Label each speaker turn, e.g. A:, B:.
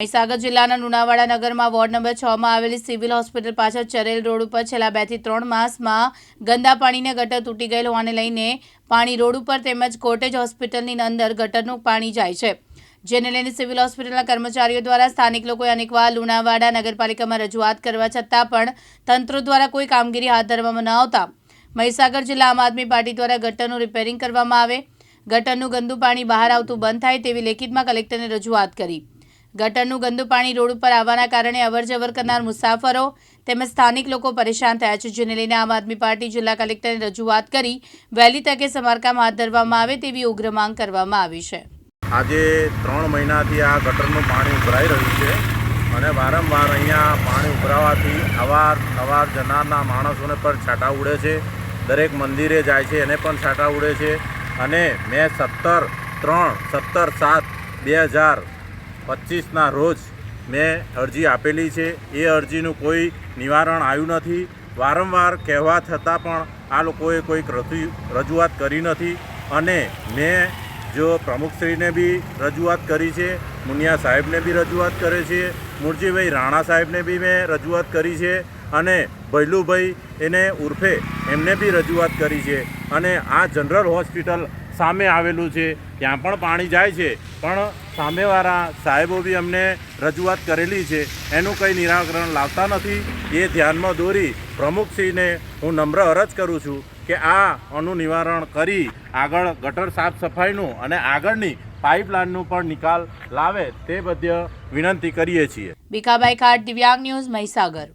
A: મહીસાગર જિલ્લાના લુણાવાડા નગરમાં ward number છ માં આવેલી સિવિલ હોસ્પિટલ પાછળ ચરેલ રોડ ઉપર છેલ્લા બેથી ત્રણ માસમાં ગંદા પાણીને ગટર તૂટી ગયેલ હોવાને લઈને પાણી રોડ ઉપર તેમજ કોટેજ હોસ્પિટલની અંદર ગટરનું પાણી જાય છે. જેને લઈને સિવિલ હોસ્પિટલના કર્મચારીઓ દ્વારા સ્થાનિક લોકોએ અનેકવાર લુણાવાડા નગરપાલિકામાં રજૂઆત કરવા છતાં પણ તંત્ર દ્વારા કોઈ કામગીરી હાથ ધરવામાં ન આવતા. મહીસાગર જિલ્લા આમ આદમી પાર્ટી દ્વારા ગટરનું રિપેરિંગ કરવામાં આવે. ગટરનું ગંદુ પાણી બહાર આવતું બંધ થાય તેવી લેખિતમાં કલેક્ટરને રજૂઆત કરી. ગટરનું ગંદુ પાણી રોડ ઉપર આવવાના કારણે અવરજવર કરનાર મુસાફરો તેમજ સ્થાનિક લોકો પરેશાન થયા છે, જેને લઈને આમ આદમી પાર્ટી જિલ્લા કલેક્ટરને રજૂઆત કરી વહેલી તકે સમારકામ હાથ ધરવામાં આવે તેવી ઉગ્ર માંગ કરવામાં આવી છે.
B: આજે ત્રણ મહિનાથી આ ગટરનું પાણી ઉભરાઈ રહ્યું છે અને વારંવાર અહીંયા પાણી ઉભરાવાથી અવાર નવાર જનારના માણસોને પણ છાંટા ઉડે છે, દરેક મંદિરે જાય છે, એને પણ છાંટા ઉડે છે અને મેં સત્તર ત્રણ સત્તર સાત બે હજાર પચીસના રોજ મેં અરજી આપેલી છે. એ અરજીનું કોઈ નિવારણ આવ્યું નથી. વારંવાર કહેવા છતાં પણ આ લોકોએ કોઈક રજૂ- રજૂઆત કરી નથી. અને મેં જો પ્રમુખશ્રીને બી રજૂઆત કરી છે, મુનિયા સાહેબને બી રજૂઆત કરે છે, મુરજીભાઈ રાણા સાહેબને બી મેં રજૂઆત કરી છે અને ભૈલુભાઈ એને ઉર્ફે એમને બી રજૂઆત કરી છે. અને આ જનરલ હોસ્પિટલ સામે આવેલું છે, ત્યાં પણ પાણી જાય છે. પણ સામેવાળા સાહેબો બી અમને રજૂઆત કરેલી છે. એનું કંઈ નિરાકરણ લાવતા નથી. એ ધ્યાનમાં દોરી પ્રમુખસિંહને હું નમ્ર અરજ કરું છું કે આ આનું નિવારણ કરી આગળ ગટર સાફ સફાઈનું અને આગળની પાઇપલાઇનનું પણ નિકાલ લાવે તે બધી વિનંતી કરીએ છીએ.
A: ભીખાભાઈ ખાટ, દિવ્યાંગ ન્યૂઝ મહીસાગર.